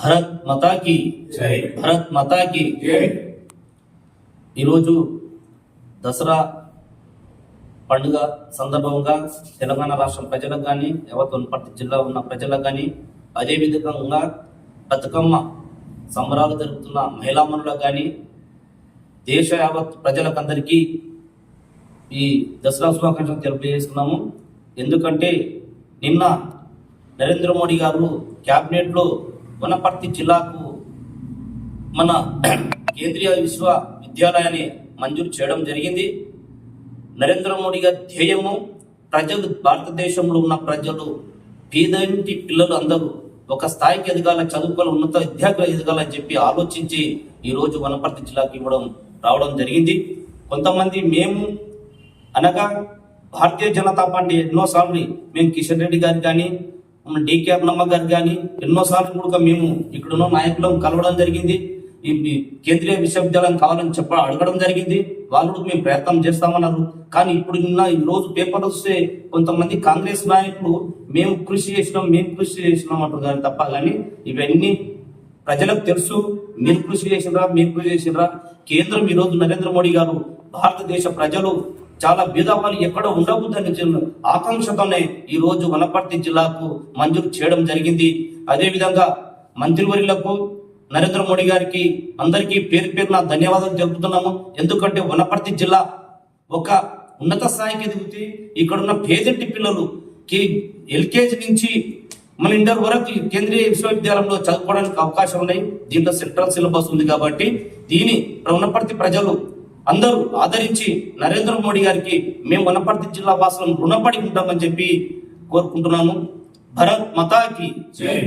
భరత్ మతాకి జై. భరత్ మతాకి ఈరోజు దసరా పండుగ సందర్భంగా తెలంగాణ రాష్ట్రం ప్రజలకు కానీ యావత్ వనపర్తి జిల్లా ఉన్న ప్రజలకు కానీ అదేవిధంగా బతుకమ్మ సంబరాలు జరుపుతున్న మహిళామణులకు కానీ దేశ యావత్ ప్రజలకందరికీ ఈ దసరా శుభాకాంక్షలు తెలియజేస్తున్నాము. ఎందుకంటే నిన్న నరేంద్ర మోడీ గారు క్యాబినెట్లో వనపర్తి జిల్లాకు మన కేంద్రీయ విశ్వవిద్యాలయాన్ని మంజూరు చేయడం జరిగింది. నరేంద్ర మోడీ గారి ధ్యేయము ప్రజలు భారతదేశంలో ఉన్న ప్రజలు పేదంటి పిల్లలు అందరూ ఒక స్థాయికి ఎదగాల చదువుకొని ఉన్నత విద్యార్థులు ఎదగాలని చెప్పి ఆలోచించి ఈరోజు వనపర్తి జిల్లాకి ఇవ్వడం రావడం జరిగింది. కొంతమంది మేము అనగా భారతీయ జనతా పార్టీ ఎన్నోసార్లు మేము కిషన్ రెడ్డి గారు కానీ మన డికే అన్నమ్మ గారు కానీ ఎన్నోసార్లు కూడా మేము ఇక్కడున్న నాయకులను కలవడం జరిగింది. ఈ కేంద్రీయ విశ్వవిద్యాలయం కావాలని చెప్ప అడగడం జరిగింది. వాళ్ళు కూడా మేము ప్రయత్నం చేస్తామన్నారు. కానీ ఇప్పుడు నిన్న ఈ రోజు పేపర్ వస్తే కొంతమంది కాంగ్రెస్ నాయకులు మేము కృషి చేసినాం మేము కృషి చేసినాం అంటున్నారు తప్ప కానీ ఇవన్నీ ప్రజలకు తెలుసు. మీరు కృషి చేసినరా మీరు కృషి చేసినరా కేంద్రం ఈ రోజు నరేంద్ర మోడీ గారు భారతదేశ ప్రజలు చాలా బీదవాళ్ళు ఎక్కడ ఉండబుద్దని ఆకాంక్షతోనే ఈ రోజు వనపర్తి జిల్లాకు మంజూరు చేయడం జరిగింది. అదేవిధంగా మంత్రివర్యులకు నరేంద్ర మోడీ గారికి అందరికీ పేరు పేరున ధన్యవాదాలు తెలుపుతున్నాము. ఎందుకంటే వనపర్తి జిల్లా ఒక ఉన్నత స్థాయికి ఎదుగుతూ ఇక్కడున్న పేదెంటి పిల్లలు కి ఎల్కేజీ నుంచి మన ఇంటర్ వరకు కేంద్రీయ విశ్వవిద్యాలయంలో చదువుకోవడానికి అవకాశం ఉన్నాయి. దీంట్లో సెంట్రల్ సిలబస్ ఉంది కాబట్టి దీని వనపర్తి ప్రజలు అందరూ ఆదరించి నరేంద్ర మోడీ గారికి మేము వనపర్తి జిల్లా వాసులను రుణపడి ఉంటామని చెప్పి కోరుకుంటున్నాము భరత్ మతాకి జై.